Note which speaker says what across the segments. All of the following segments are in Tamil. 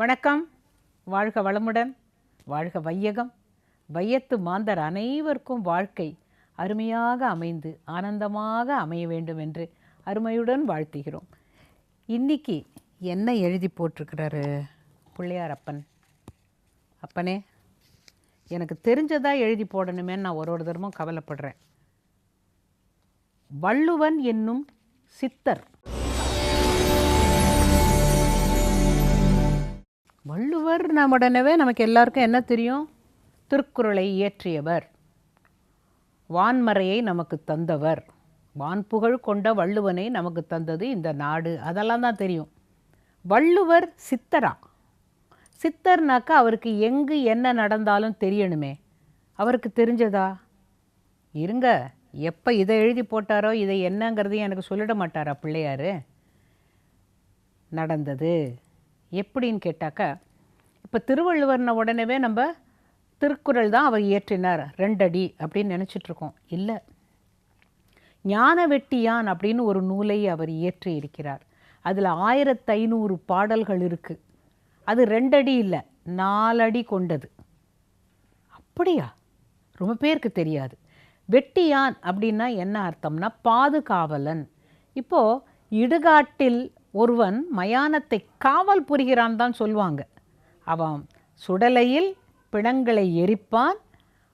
Speaker 1: வணக்கம். வாழ்க வளமுடன் வாழ்க வையகம். வையத்து மாந்தர் அனைவருக்கும் வாழ்க்கை அருமையாக அமைந்து ஆனந்தமாக அமைய வேண்டும் என்று அருமையுடன் வாழ்த்துகிறோம். இன்னைக்கு என்ன எழுதி போட்டிருக்கிறாரு பிள்ளையார் அப்பன்? அப்பனே எனக்கு தெரிஞ்சதாக எழுதி போடணுமேன்னு நான் ஒரு ஒரு தரமும் கவலைப்படுறேன். வள்ளுவன் என்னும் சித்தர். வள்ளுவர் நம்முடனவே நமக்கு எல்லாருக்கும் என்ன தெரியும்? திருக்குறளை இயற்றியவர். வான்மறையை நமக்கு தந்தவர். வான்புகழ் கொண்ட வள்ளுவனை நமக்கு தந்தது இந்த நாடு. அதெல்லாம் தான் தெரியும். வள்ளுவர் சித்தரா. சித்தர்னாக்கா அவருக்கு எங்கு என்ன நடந்தாலும் தெரியணுமே. அவருக்கு தெரிஞ்சதா? இருங்க எப்போ இதை எழுதி போட்டாரோ இதை என்னங்கிறதையும் எனக்கு சொல்லிட மாட்டாரா பிள்ளையார்? நடந்தது. எப்படின்னு கேட்டாக்கா இப்போ திருவள்ளுவர்ன உடனே நம்ம திருக்குறள் தான் அவர் இயற்றினார் ரெண்டடி அப்படின்னு நினச்சிட்ருக்கோம். இல்லை. ஞான வெட்டியான் அப்படின்னு ஒரு நூலை அவர் இயற்றி இருக்கிறார். அதில் ஆயிரத்து ஐநூறு பாடல்கள் இருக்குது அது ரெண்டடி இல்லை நாலடி கொண்டது. அப்படியா? ரொம்ப பேருக்கு தெரியாது. வெட்டியான் அப்படின்னா என்ன அர்த்தம்னா பாதுகாவலன். இப்போது இடுகாட்டில் ஒருவன் மயானத்தை காவல் புரிகிறான் தான் சொல்லுவாங்க. அவன் சுடலையில் பிணங்களை எரிப்பான்.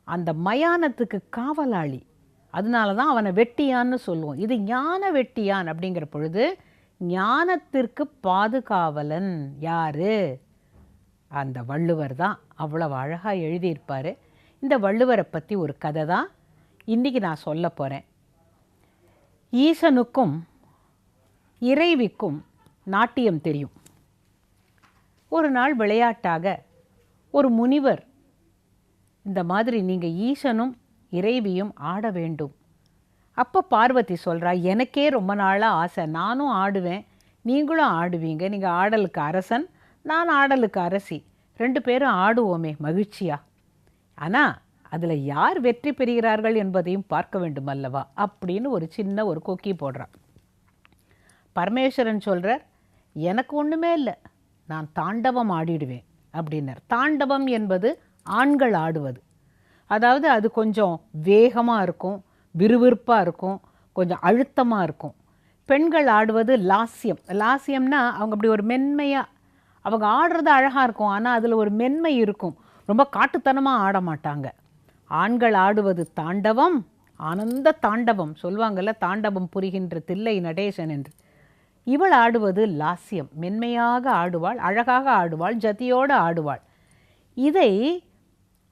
Speaker 1: அந்த மயானத்துக்கு காவலாளி. அதனால தான் அவனை வெட்டியான்னு சொல்லுவோம். இது ஞான வெட்டியான் அப்படிங்கிற பொழுது ஞானத்திற்கு பாதுகாவலன் யாரு? அந்த வள்ளுவர் தான். அவ்வளவு அழகாக எழுதியிருப்பார். இந்த வள்ளுவரை பற்றி ஒரு கதை தான். இன்றைக்கி நான் சொல்ல போகிறேன் ஈசனுக்கும் இறைவிக்கும் நாட்டியம் தெரியும். ஒரு நாள் விளையாட்டாக ஒரு முனிவர் இந்த மாதிரி நீங்கள் ஈசனும் இறைவியும் ஆட வேண்டும். அப்போ பார்வதி சொல்கிறா எனக்கே ரொம்ப நாளாக ஆசை. நானும் ஆடுவேன். நீங்களும் ஆடுவீங்க. நீங்கள் ஆடலுக்கு அரசன் நான் ஆடலுக்கு அரசி. ரெண்டு பேரும் ஆடுவோமே மகிழ்ச்சியா? ஆனால் அதில் யார் வெற்றி பெறுகிறார்கள் என்பதையும் பார்க்க வேண்டும் அல்லவா? அப்படின்னு ஒரு சின்ன ஒரு கொக்கி போடுறான் பரமேஸ்வரன் சொல்கிறார் எனக்கு ஒன்றுமே இல்லை நான் தாண்டவம் ஆடிடுவேன் அப்படின்னார். தாண்டவம் என்பது ஆண்கள் ஆடுவது. அதாவது அது கொஞ்சம் வேகமாக இருக்கும் விறுவிறுப்பாக இருக்கும் கொஞ்சம் அழுத்தமாக இருக்கும். பெண்கள் ஆடுவது லாஸ்யம் லாஸ்யம்னா அவங்க அப்படி ஒரு மென்மையாக அவங்க ஆடுறது அழகாக இருக்கும் ஆனால் அதில் ஒரு மென்மை இருக்கும். ரொம்ப காட்டுத்தனமாக ஆட மாட்டாங்க. ஆண்கள் ஆடுவது தாண்டவம் ஆனந்த தாண்டவம் சொல்லுவாங்கள்ல தாண்டவம் புரிகின்ற தில்லை நடேசன் என்று. இவள் ஆடுவது லாஸ்யம். மென்மையாக ஆடுவாள் அழகாக ஆடுவாள் ஜதியோடு ஆடுவாள். இதை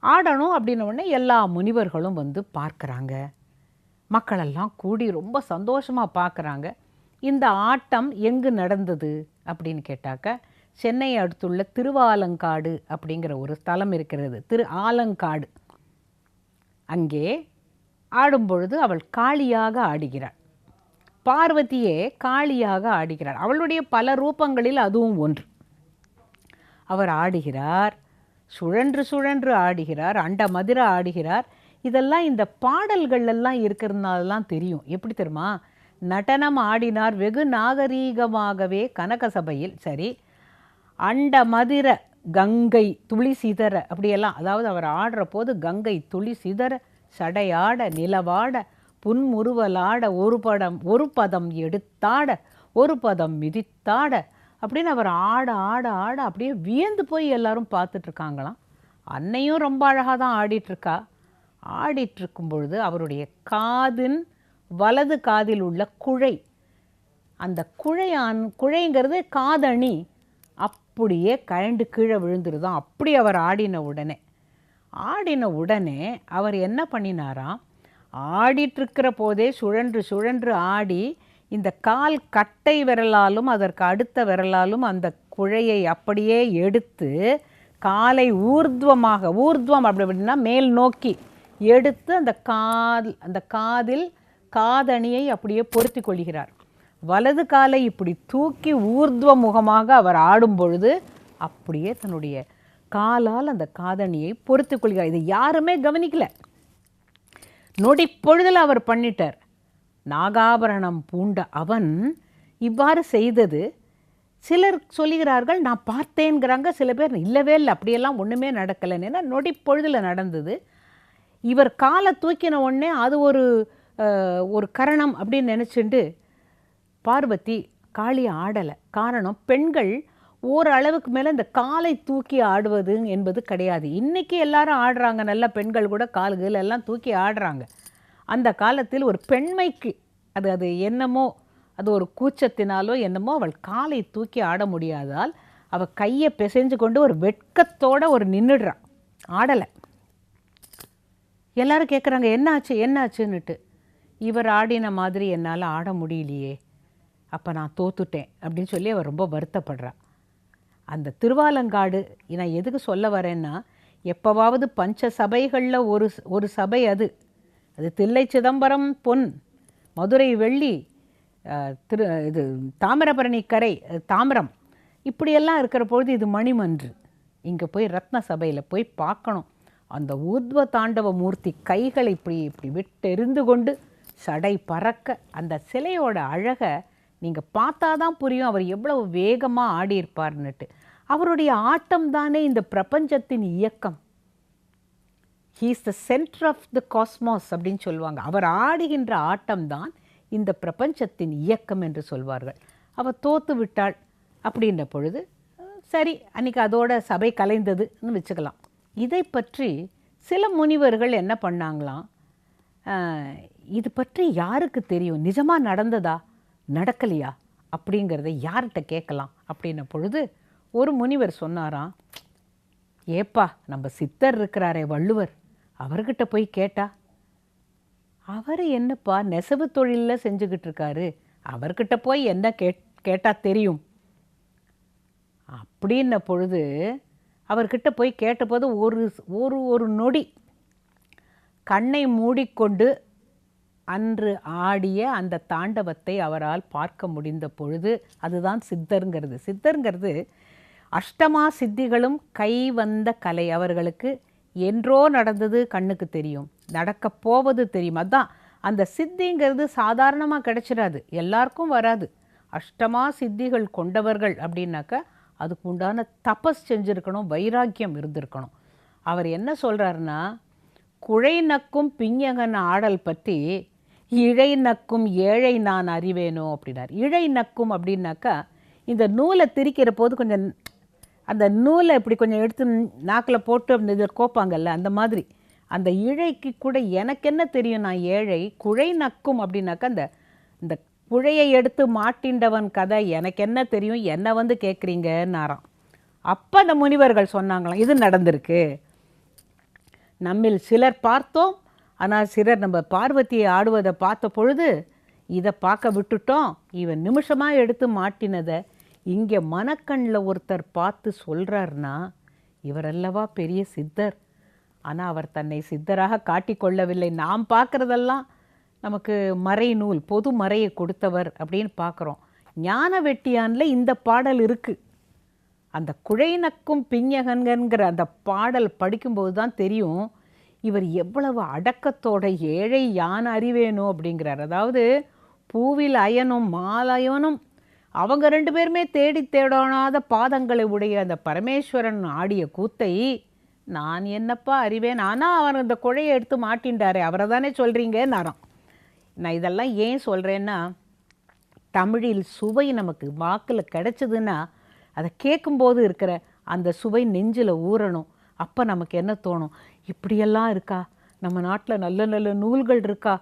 Speaker 1: ஆடணும் அப்படின்ன உடனே எல்லா முனிவர்களும் வந்து பார்க்குறாங்க. மக்களெல்லாம் கூடி ரொம்ப சந்தோஷமாக பார்க்குறாங்க. இந்த ஆட்டம் எங்கு நடந்தது அப்படின்னு கேட்டாக்க சென்னை அடுத்துள்ள திருவாலங்காடு அப்படிங்கிற ஒரு ஸ்தலம் இருக்கிறது. திரு ஆலங்காடு. அங்கே ஆடும்பொழுது அவள் காளியாக ஆடுகிறாள். பார்வதியே காளியாக ஆடுகிறார். அவளுடைய பல ரூபங்களில் அதுவும் ஒன்று. அவர் ஆடுகிறார் சுழன்று சுழன்று ஆடுகிறார் அண்ட மதுர ஆடுகிறார். இதெல்லாம் இந்த பாடல்கள் எல்லாம் இருக்கிறதுனாலலாம் தெரியும். எப்படி தெரியுமா? நடனம் ஆடினார் வெகு நாகரீகமாகவே கனக சபையில் சரி அண்ட மதிர கங்கை துளி சிதற அப்படியெல்லாம். அதாவது அவர் ஆடுற போது கங்கை துளி சிதற சடையாட நிலவாட புன்முறுவலாட ஒரு படம் ஒரு பதம் எடுத்தாட ஒரு பதம் மிதித்தாட அப்படின்னு அவர் ஆட ஆட ஆட அப்படியே வியந்து போய் எல்லாரும் பார்த்துட்ருக்காங்களாம். அன்னையும் ரொம்ப அழகாக தான் ஆடிட்டுருக்கா ஆடிட்டுருக்கும் பொழுது அவருடைய காதின் வலது காதில் உள்ள குழை. அந்த குழையான் குழைங்கிறது காதணி. அப்படியே கழண்டு கீழே விழுந்துருதான். அப்படி அவர் ஆடின உடனே. ஆடின உடனே அவர் என்ன பண்ணினாராம்? ஆடிட்டுருக்கிற போதே சுழன்று சுழன்று ஆடி இந்த கால் கட்டை விரலாலும் அதற்கு அடுத்த விரலாலும் அந்த குழையை அப்படியே எடுத்து காலை ஊர்துவமாக ஊர்துவம் அப்படி அப்படின்னா மேல் நோக்கி எடுத்து அந்த கால் அந்த காதில் காதணியை அப்படியே பொருத்தி கொள்கிறார். வலது காலை இப்படி தூக்கி ஊர்துவ முகமாக அவர் ஆடும் பொழுது அப்படியே தன்னுடைய காலால் அந்த காதணியை பொறுத்து கொள்கிறார். இதை யாருமே கவனிக்கலை. நொடி பொழுதில் அவர் பண்ணிட்டார். நாகாபரணம் பூண்ட அவன் இவ்வாறு செய்தது. சிலர் சொல்லுகிறார்கள் நான் பார்த்தேங்கிறாங்க சில பேர் இல்லவே இல்லை அப்படியெல்லாம் ஒன்றுமே நடக்கலைன்னு. ஏன்னா நொடி பொழுதில் நடந்தது. இவர் காலை தூக்கின உடனே அது ஒரு ஒரு கரணம் அப்படின்னு நினச்சிண்டு பார்வதி காளி ஆடலை. காரணம் பெண்கள் ஓரளவுக்கு மேலே இந்த காலை தூக்கி ஆடுவது என்பது கிடையாது. இன்றைக்கி எல்லாரும் ஆடுறாங்க. நல்ல பெண்கள் கூட கால்கள் எல்லாம் தூக்கி ஆடுறாங்க. அந்த காலத்தில் ஒரு பெண்மைக்கு அது அது என்னமோ அது ஒரு கூச்சத்தினாலோ என்னமோ அவள் காலை தூக்கி ஆட முடியாதால் அவள் கையை பிசைஞ்சு கொண்டு ஒரு வெட்கத்தோடு ஒரு நின்றுடுறான் ஆடலை. எல்லாரும் கேட்குறாங்க என்னாச்சு? என்னாச்சுன்னுட்டு. இவர் ஆடின மாதிரி என்னால் ஆட முடியலையே. அப்போ நான் தோத்துட்டேன் அப்படின்னு சொல்லி அவர் ரொம்ப வருத்தப்படுறான் அந்த திருவாலங்காடு நான் எதுக்கு சொல்ல வரேன்னா எப்போவாவது பஞ்ச சபைகளில் ஒரு ஒரு சபை அது. அது தில்லை சிதம்பரம் பொன் மதுரை வெள்ளி திரு இது தாமிரபரணி கரை தாமிரம். இப்படியெல்லாம் இருக்கிற பொழுது இது மணிமன்று. இங்கே போய் ரத்ன சபையில் போய் பார்க்கணும். அந்த ஊர்த்வ தாண்டவ மூர்த்தி கைகளை இப்படி இப்படி விட்டெறிந்து கொண்டு சடை பறக்க அந்த சிலையோட அழகை நீங்கள் பார்த்தா தான் புரியும் அவர் எவ்வளவு வேகமாக ஆடியிருப்பார்னுட்டு அவருடைய ஆட்டம் தானே இந்த பிரபஞ்சத்தின் இயக்கம். He's the centre of the cosmos அப்படின்னு சொல்லுவாங்க. அவர் ஆடுகின்ற ஆட்டம் தான் இந்த பிரபஞ்சத்தின் இயக்கம் என்று சொல்வார்கள். அவர் தோத்து விட்டாள் அப்படின்ற பொழுது சரி அன்னைக்கு அதோட சபை கலைந்ததுன்னு வச்சுக்கலாம். இதை பற்றி சில முனிவர்கள் என்ன பண்ணாங்களாம்? இது பற்றி யாருக்கு தெரியும்? நிஜமாக நடந்ததா? நடக்கலையா அப்படிங்கிறத யார்கிட்ட கேட்கலாம் அப்படின்ன பொழுது ஒரு முனிவர் சொன்னாராம் ஏப்பா நம்ம சித்தர் இருக்கிறாரே வள்ளுவர் அவர்கிட்ட போய் கேட்டா? அவர் என்னப்பா நெசவு தொழிலில் செஞ்சுக்கிட்டு இருக்காரு அவர்கிட்ட போய் என்ன கேட் கேட்டால் தெரியும்? அப்படின்ன பொழுது அவர்கிட்ட போய் கேட்டபோது ஒரு ஒரு ஒரு நொடி கண்ணை மூடிக்கொண்டு அன்று ஆடிய அந்த தாண்டவத்தை அவரால் பார்க்க முடிந்த பொழுது அதுதான் சித்தருங்கிறது. சித்தருங்கிறது அஷ்டமா சித்திகளும் கை வந்த கலை அவர்களுக்கு என்றோ நடந்தது கண்ணுக்கு தெரியும். நடக்க போவது தெரியும். அதான் அந்த சித்திங்கிறது சாதாரணமாக கிடைச்சிடாது எல்லாருக்கும் வராது. அஷ்டமா சித்திகள் கொண்டவர்கள் அப்படின்னாக்கா அதுக்கு உண்டான தபஸ் செஞ்சுருக்கணும் வைராக்கியம் இருந்திருக்கணும். அவர் என்ன சொல்கிறாருன்னா குழை நக்கும் பிஞ்சகன் ஆடல் பற்றி இழை நக்கும் ஏழை நான் அறிவேனோ அப்படின்னார். இழை நக்கும் அப்படின்னாக்கா இந்த நூலை திரிக்கிற போது கொஞ்சம் அந்த நூலை இப்படி கொஞ்சம் எடுத்து நாக்கில் போட்டு அப்படி இதில் கோப்பாங்கல்ல அந்த மாதிரி. அந்த இழைக்கு கூட எனக்கு என்ன தெரியும் நான் ஏழை? குழை நக்கும் அப்படின்னாக்கா அந்த இந்த குழையை எடுத்து மாட்டின்றவன் கதை எனக்கு என்ன தெரியும்? என்ன வந்து கேட்குறீங்கன்னாராம். அப்போ அந்த முனிவர்கள் சொன்னாங்களாம் இது நடந்திருக்கு. நம்மில் சிலர் பார்த்தோம் ஆனால் சிலர் நம்ம பார்வதியை ஆடுவதை பார்த்த பொழுது இதை பார்க்க விட்டுட்டோம். இவன் நிமிஷமாக எடுத்து மாட்டினதை இங்கே மனக்கண்ணில் ஒருத்தர் பார்த்து சொல்கிறாருன்னா இவரல்லவா பெரிய சித்தர். ஆனால் அவர் தன்னை சித்தராக காட்டிக்கொள்ளவில்லை நாம் பார்க்குறதெல்லாம் நமக்கு மறை நூல் பொது மறையை கொடுத்தவர் அப்படின்னு பார்க்குறோம். ஞான வெட்டியானில் இந்த பாடல் இருக்குது அந்த குழைநக்கும் பிஞ்சகன்கிற அந்த பாடல் படிக்கும்போது தான் தெரியும். இவர் எவ்வளவு அடக்கத்தோட ஏழை யான் அறிவேனோ அப்படிங்கிறார். அதாவது பூவில் அயனும் மாலயனும் அவங்க ரெண்டு பேருமே தேடி தேடாத பாதங்களை உடைய அந்த பரமேஸ்வரன் ஆடிய கூத்தை நான் என்னப்பா அறிவேன்? ஆனால் அவர் அந்த குழையை எடுத்து மாட்டின்றாரு. அவரை தானே சொல்கிறீங்க நாரம் நான் இதெல்லாம் ஏன் சொல்கிறேன்னா தமிழில் சுவை நமக்கு வாக்கில் கிடைச்சதுன்னா அதை கேட்கும்போது இருக்கிற அந்த சுவை நெஞ்சில் ஊறணும். அப்போ நமக்கு என்ன தோணும்? இப்படியெல்லாம் இருக்கா? நம்ம நாட்டில் நல்ல நல்ல நூல்கள் இருக்கா?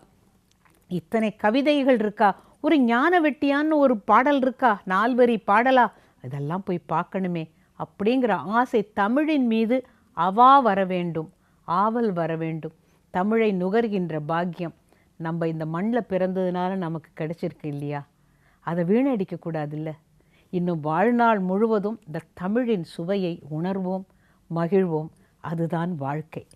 Speaker 1: இத்தனை கவிதைகள் இருக்கா? ஒரு ஞான வெட்டியான்னு ஒரு பாடல் இருக்கா? நால்வரி பாடலா? இதெல்லாம் போய் பார்க்கணுமே. அப்படிங்கிற ஆசை தமிழின் மீது அவா வர வேண்டும். ஆவல் வர வேண்டும். தமிழை நுகர்கின்ற பாக்கியம். நம்ம இந்த மண்ணில் பிறந்ததுனால நமக்கு கிடைச்சிருக்கு இல்லையா? அதை வீணடிக்கக்கூடாது இல்லை இன்னும் வாழ்நாள் முழுவதும் இந்த தமிழின் சுவையை உணர்வோம். மகிழ்வோம். அதுதான் வாழ்க்கை.